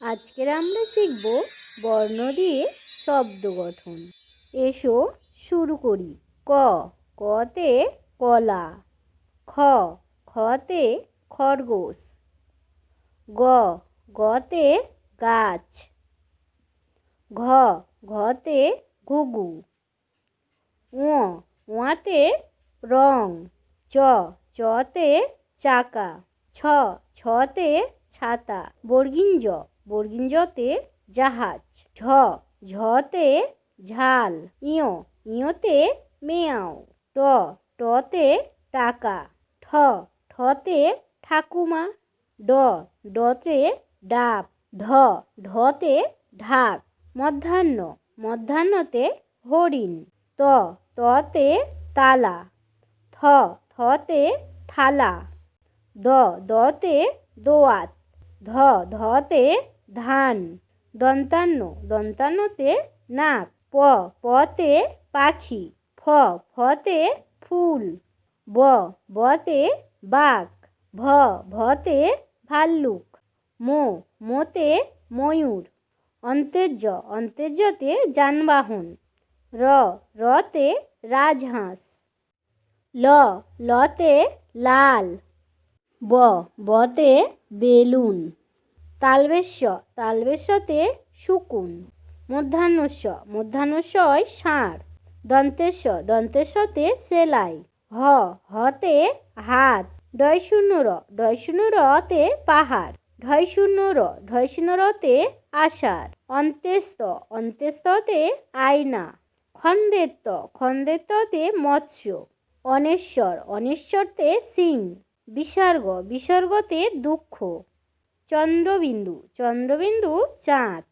আজকের আমরা শিখব বর্ণ দিয়ে শব্দ গঠন। এসো শুরু করি। ক, কতে কলা। খ, খতে খরগোশ। গ, গতে গাছ। ঘ, ঘতে ঘুঘু। ও ওয়াতে রং। চ, চতে চাকা। ছ, ছতে ছাতা। বর্গিন জ। বর্গিন জতে জাহাজ, ঝ, ঝতে ঝাল, ইয়, ইয়তে মেয়াও, ট, টতে টাকা, ঠ, ঠতে ঠাকুমা, ড, ডতে ডাব ঢ ঢতে ঢাক, মধ্যাহ্ন, মধ্যাহ্নতে হরিণ, ত, ততে তালা, থ, থতে থালা, দ, দতে দোয়াত, ধ, ধতে ধান, দন্তান্ন, দন্তান্নতে নাক প, পতে পাখি, ফ, ফতে ফুল, ব, বতে বাঘ, ভ, ভতে ভাল্লুক, মো, মোতে ময়ূর, অন্তেজ্য, অন্তেজ্যতে যানবাহন, র, রতে রাজহাঁস, ল, লতে লাল, ব, বতে বেলুন। তালবেশ্য তালবেশ্যতে শুকুন। মধ্যাহ্নস্য, মধ্যাহ্নস্যয় ষাঁড়। দন্তেশ্ব দন্তেশ্বতে সেলাই। হ, হতে হাত। ডয় শূন্য র ডয় শূন্য রতে পাহাড়। ঢয় শূন্য র ঢয় শূন্য রতে আষাঢ়। অন্ত্যেস্ত, অন্ত্যেস্ততে আয়না। খন্দেত্ত, খন্দেত্ততে মৎস্য। অনেশ্বর, অনেশ্বরতে সিং। বিসর্গ, বিসর্গতে দুঃখ। চন্দ্রবিন্দু চন্দ্রবিন্দু চাঁদ।